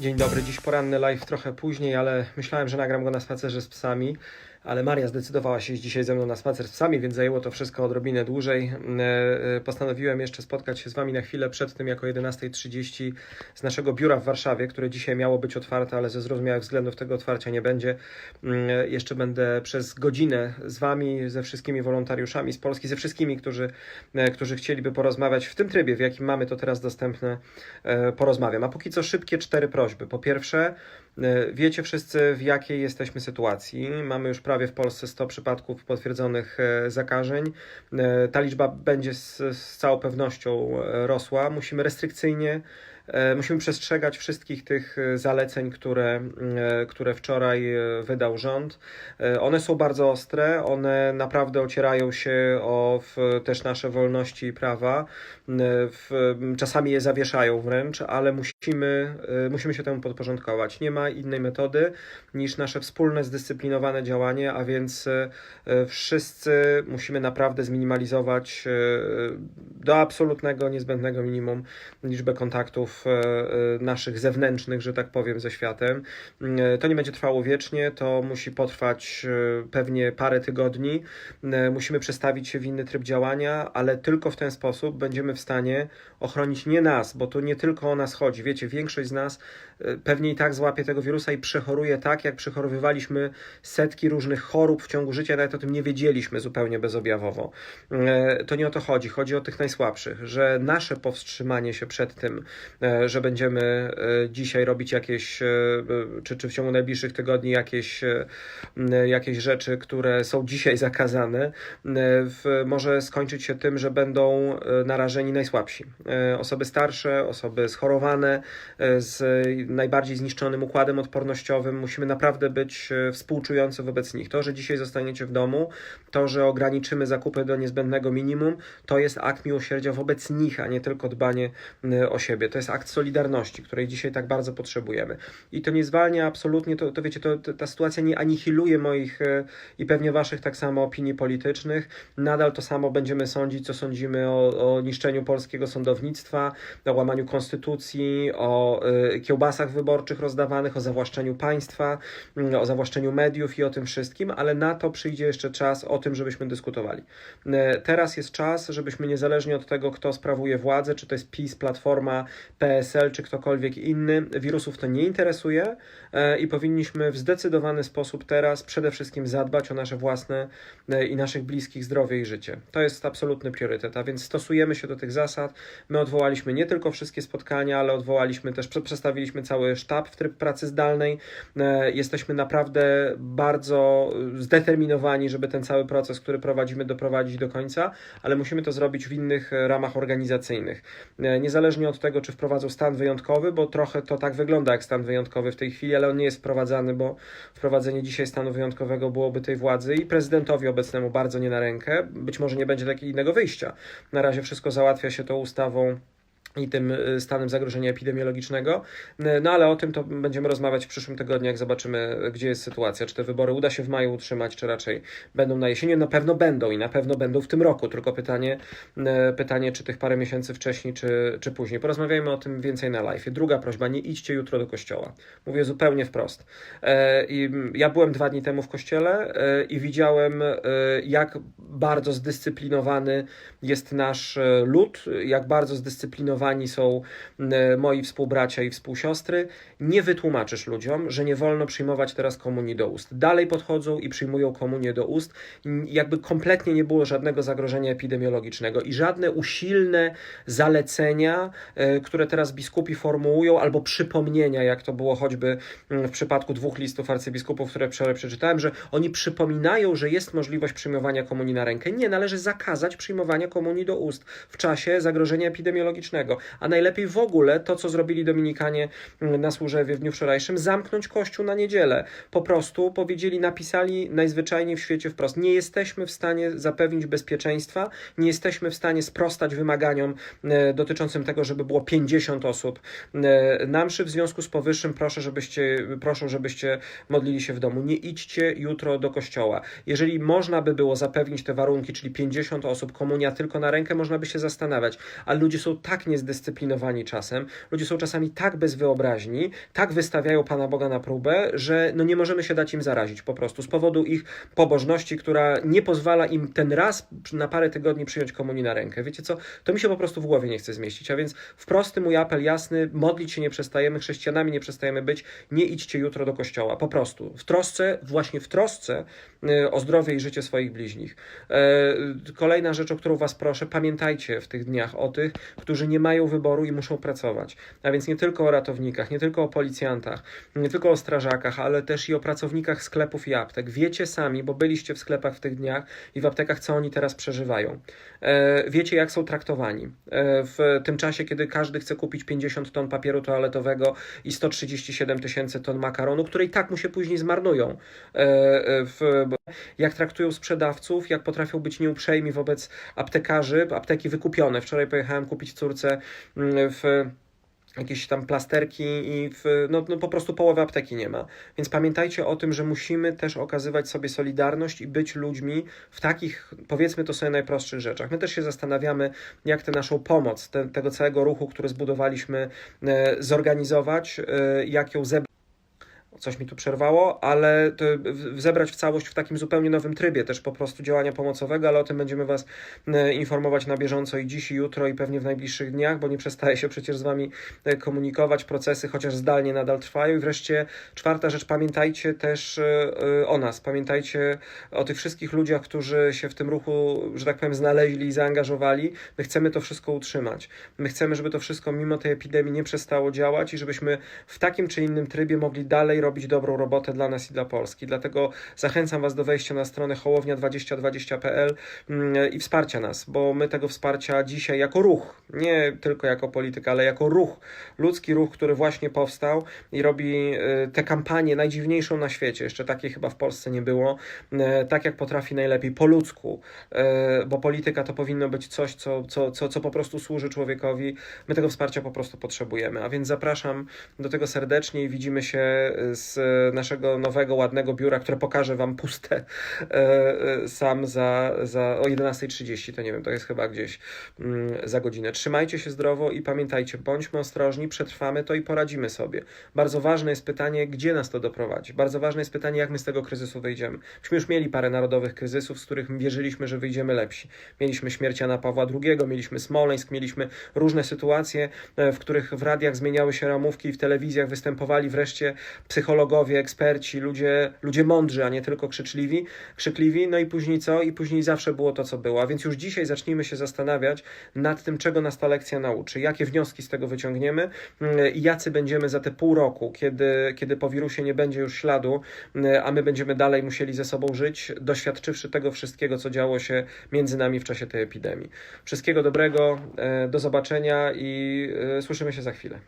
Dzień dobry, dziś poranny live trochę później, ale myślałem, że nagram go na spacerze z psami, ale Maria zdecydowała się iść dzisiaj ze mną na spacer z psami, więc zajęło to wszystko odrobinę dłużej. E, e, Postanowiłem jeszcze spotkać się z Wami na chwilę przed tym, jako 11.30 z naszego biura w Warszawie, które dzisiaj miało być otwarte, ale ze zrozumiałych względów tego otwarcia nie będzie. Mm, e, Jeszcze będę przez godzinę z Wami, ze wszystkimi wolontariuszami z Polski, ze wszystkimi, którzy, którzy chcieliby porozmawiać w tym trybie, w jakim mamy to teraz dostępne, porozmawiam. A póki co szybkie cztery prośby. Po pierwsze, wiecie wszyscy, w jakiej jesteśmy sytuacji. Mamy już prawie w Polsce 100 przypadków potwierdzonych e, zakażeń. E, Ta liczba będzie z, z całą pewnością e, rosła. Musimy restrykcyjnie Musimy przestrzegać wszystkich tych zaleceń, które, które wczoraj wydał rząd. One są bardzo ostre, one naprawdę ocierają się o też nasze wolności i prawa. Czasami je zawieszają wręcz, ale musimy, e, musimy się temu podporządkować. Nie ma innej metody niż nasze wspólne, zdyscyplinowane działanie, a więc e, e, wszyscy musimy naprawdę zminimalizować do absolutnego, niezbędnego minimum liczbę kontaktów naszych zewnętrznych, że tak powiem, ze światem. To nie będzie trwało wiecznie, to musi potrwać pewnie parę tygodni. Musimy przestawić się w inny tryb działania, ale tylko w ten sposób będziemy w stanie ochronić nie nas, bo to nie tylko o nas chodzi. Wiecie, większość z nas e, pewnie i tak złapie tego wirusa i przechoruje tak, jak przechorowywaliśmy setki różnych chorób w ciągu życia, nawet o tym nie wiedzieliśmy zupełnie bezobjawowo. E, To nie o to chodzi. Chodzi o tych najsłabszych, że nasze powstrzymanie się przed tym, e, że będziemy dzisiaj robić jakieś, czy, czy w ciągu najbliższych tygodni jakieś, jakieś rzeczy, które są dzisiaj zakazane, w, może skończyć się tym, że będą narażeni najsłabsi. Osoby starsze, osoby schorowane, e, z najbardziej zniszczonym układem odpornościowym. Musimy naprawdę być e, współczujący wobec nich. To, że dzisiaj zostaniecie w domu, to, że ograniczymy zakupy do niezbędnego minimum, to jest akt miłosierdzia wobec nich, a nie tylko dbanie e, o siebie. To jest akt solidarności, której dzisiaj tak bardzo potrzebujemy. I to nie zwalnia absolutnie, to, to wiecie, to, to, ta sytuacja nie anihiluje moich i pewnie waszych tak samo opinii politycznych. Nadal to samo będziemy sądzić, co sądzimy o, o niszczeniu polskiego sądownictwa, o łamaniu konstytucji, o y, kiełbasach wyborczych rozdawanych, o zawłaszczeniu państwa, y, o zawłaszczeniu mediów i o tym wszystkim, ale na to przyjdzie jeszcze czas o tym, żebyśmy dyskutowali. Y, Teraz jest czas, żebyśmy niezależnie od tego, kto sprawuje władzę, czy to jest PiS, Platforma, PSL, czy ktokolwiek inny, wirusów to nie interesuje y, i powinniśmy w zdecydowany sposób teraz przede wszystkim zadbać o nasze własne i naszych bliskich zdrowie i życie. To jest absolutny priorytet, a więc stosujemy się do tych zasad. My odwołaliśmy nie tylko wszystkie spotkania, ale odwołaliśmy też, prze- przestawiliśmy cały sztab w tryb pracy zdalnej. E, Jesteśmy naprawdę bardzo e, zdeterminowani, żeby ten cały proces, który prowadzimy, doprowadzić do końca, ale musimy to zrobić w innych e, ramach organizacyjnych. Niezależnie od tego, czy wprowadzą stan wyjątkowy, bo trochę to tak wygląda jak stan wyjątkowy w tej chwili, ale on nie jest wprowadzany, bo wprowadzenie dzisiaj stanu wyjątkowego byłoby tej władzy i prezydentowi obecnemu bardzo nie na rękę. Być może nie będzie takiego innego wyjścia. Na razie wszystko załatwia się tą ustawą i tym y, stanem zagrożenia epidemiologicznego. Y, No ale o tym to będziemy rozmawiać w przyszłym tygodniu, jak zobaczymy, y, gdzie jest sytuacja. Czy te wybory uda się w maju utrzymać, czy raczej będą na jesieni? Na pewno będą i na pewno będą w tym roku. Tylko pytanie, pytanie czy tych parę miesięcy wcześniej, czy, czy później. Porozmawiajmy o tym więcej na live. Druga prośba, nie idźcie jutro do kościoła. Mówię zupełnie wprost. E, I ja byłem dwa dni temu w kościele e, i widziałem, e, jak bardzo zdyscyplinowany jest nasz e, lud, jak bardzo zdyscyplinowani są moi współbracia i współsiostry. Nie wytłumaczysz ludziom, że nie wolno przyjmować teraz komunii do ust. Dalej podchodzą i przyjmują komunię do ust, jakby kompletnie nie było żadnego zagrożenia epidemiologicznego i żadne usilne zalecenia, e, które teraz biskupi formułują, albo przypomnienia, jak to było choćby w przypadku dwóch listów arcybiskupów, które wczoraj przeczytałem, że oni przypominają, że jest możliwość przyjmowania komunii na rękę. Nie, należy zakazać przyjmowania komunii do ust w czasie zagrożenia epidemiologicznego. A najlepiej w ogóle to, co zrobili Dominikanie mm, na Służewie w dniu wczorajszym, zamknąć kościół na niedzielę. Po prostu powiedzieli, napisali najzwyczajniej w świecie wprost. Nie jesteśmy w stanie zapewnić bezpieczeństwa, nie jesteśmy w stanie sprostać wymaganiom e, dotyczącym tego, żeby było 50 osób e, na mszy. W związku z powyższym proszę, żebyście, proszę, żebyście modlili się w domu. Nie idźcie jutro do kościoła. Jeżeli można by było zapewnić te warunki, czyli 50 osób, komunia tylko na rękę, można by się zastanawiać, ale ludzie są tak niezdyscyplinowani czasem, ludzie są czasami tak bez wyobraźni, tak wystawiają Pana Boga na próbę, że no nie możemy się dać im zarazić po prostu z powodu ich pobożności, która nie pozwala im ten raz na parę tygodni przyjąć komunii na rękę. Wiecie co? To mi się po prostu w głowie nie chce zmieścić. A więc w prosty mój apel jasny, modlić się nie przestajemy, chrześcijanami nie przestajemy być, nie idźcie jutro do kościoła. Po prostu. W trosce, właśnie w trosce y, o zdrowie i życie swoich bliźnich. E, Kolejna rzecz, o którą Was proszę, pamiętajcie w tych dniach o tych, którzy nie mają wyboru i muszą pracować. A więc nie tylko o ratownikach, nie tylko o policjantach, nie tylko o strażakach, ale też i o pracownikach sklepów i aptek. Wiecie sami, bo byliście w sklepach w tych dniach i w aptekach, co oni teraz przeżywają. E, Wiecie, jak są traktowani. E, W tym czasie, kiedy każdy chce kupić 50 ton papieru toaletowego i 137 tysięcy ton makaronu, które i tak mu się później zmarnują. E, W, jak traktują sprzedawców, jak potrafią być nieuprzejmi wobec aptekarzy, apteki wykupione. Wczoraj pojechałem kupić córce mm, w jakieś tam plasterki i w, no, no po prostu połowy apteki nie ma. Więc pamiętajcie o tym, że musimy też okazywać sobie solidarność i być ludźmi w takich, powiedzmy to sobie, najprostszych rzeczach. My też się zastanawiamy, jak tę naszą pomoc, te, tego całego ruchu, który zbudowaliśmy, e, zorganizować, e, jak ją zebrać coś mi tu przerwało, ale zebrać w całość w takim zupełnie nowym trybie też po prostu działania pomocowego, ale o tym będziemy Was e, informować na bieżąco i dziś, i jutro, i pewnie w najbliższych dniach, bo nie przestaje się przecież z Wami e, komunikować, procesy chociaż zdalnie nadal trwają. I wreszcie czwarta rzecz, pamiętajcie też e, o nas, pamiętajcie o tych wszystkich ludziach, którzy się w tym ruchu, że tak powiem, znaleźli i zaangażowali. My chcemy to wszystko utrzymać. My chcemy, żeby to wszystko mimo tej epidemii nie przestało działać i żebyśmy w takim czy innym trybie mogli dalej robić dobrą robotę dla nas i dla Polski. Dlatego zachęcam Was do wejścia na stronę hołownia2020.pl mm, i wsparcia nas, bo my tego wsparcia dzisiaj jako ruch, nie tylko jako polityka, ale jako ruch, ludzki ruch, który właśnie powstał i robi y, tę kampanię najdziwniejszą na świecie. Jeszcze takiej chyba w Polsce nie było. y, Tak jak potrafi najlepiej, po ludzku, y, bo polityka to powinno być coś, co, co, co, co po prostu służy człowiekowi. My tego wsparcia po prostu potrzebujemy. A więc zapraszam do tego serdecznie i widzimy się z naszego nowego, ładnego biura, które pokażę Wam puste e, e, sam za, za o 11.30. To nie wiem, to jest chyba gdzieś mm, za godzinę. Trzymajcie się zdrowo i pamiętajcie, bądźmy ostrożni, przetrwamy to i poradzimy sobie. Bardzo ważne jest pytanie, gdzie nas to doprowadzi. Bardzo ważne jest pytanie, jak my z tego kryzysu wyjdziemy. Myśmy już mieli parę narodowych kryzysów, z których wierzyliśmy, że wyjdziemy lepsi. Mieliśmy śmierć Jana Pawła II, mieliśmy Smoleńsk, mieliśmy różne sytuacje, e, w których w radiach zmieniały się ramówki i w telewizjach występowali wreszcie psychologowie, eksperci, ludzie, ludzie mądrzy, a nie tylko krzyczliwi, krzykliwi. No i później co? I później zawsze było to, co było. A więc już dzisiaj zacznijmy się zastanawiać nad tym, czego nas ta lekcja nauczy, jakie wnioski z tego wyciągniemy i jacy będziemy za te pół roku, kiedy, kiedy po wirusie nie będzie już śladu, a my będziemy dalej musieli ze sobą żyć, doświadczywszy tego wszystkiego, co działo się między nami w czasie tej epidemii. Wszystkiego dobrego, e, do zobaczenia i e, słyszymy się za chwilę.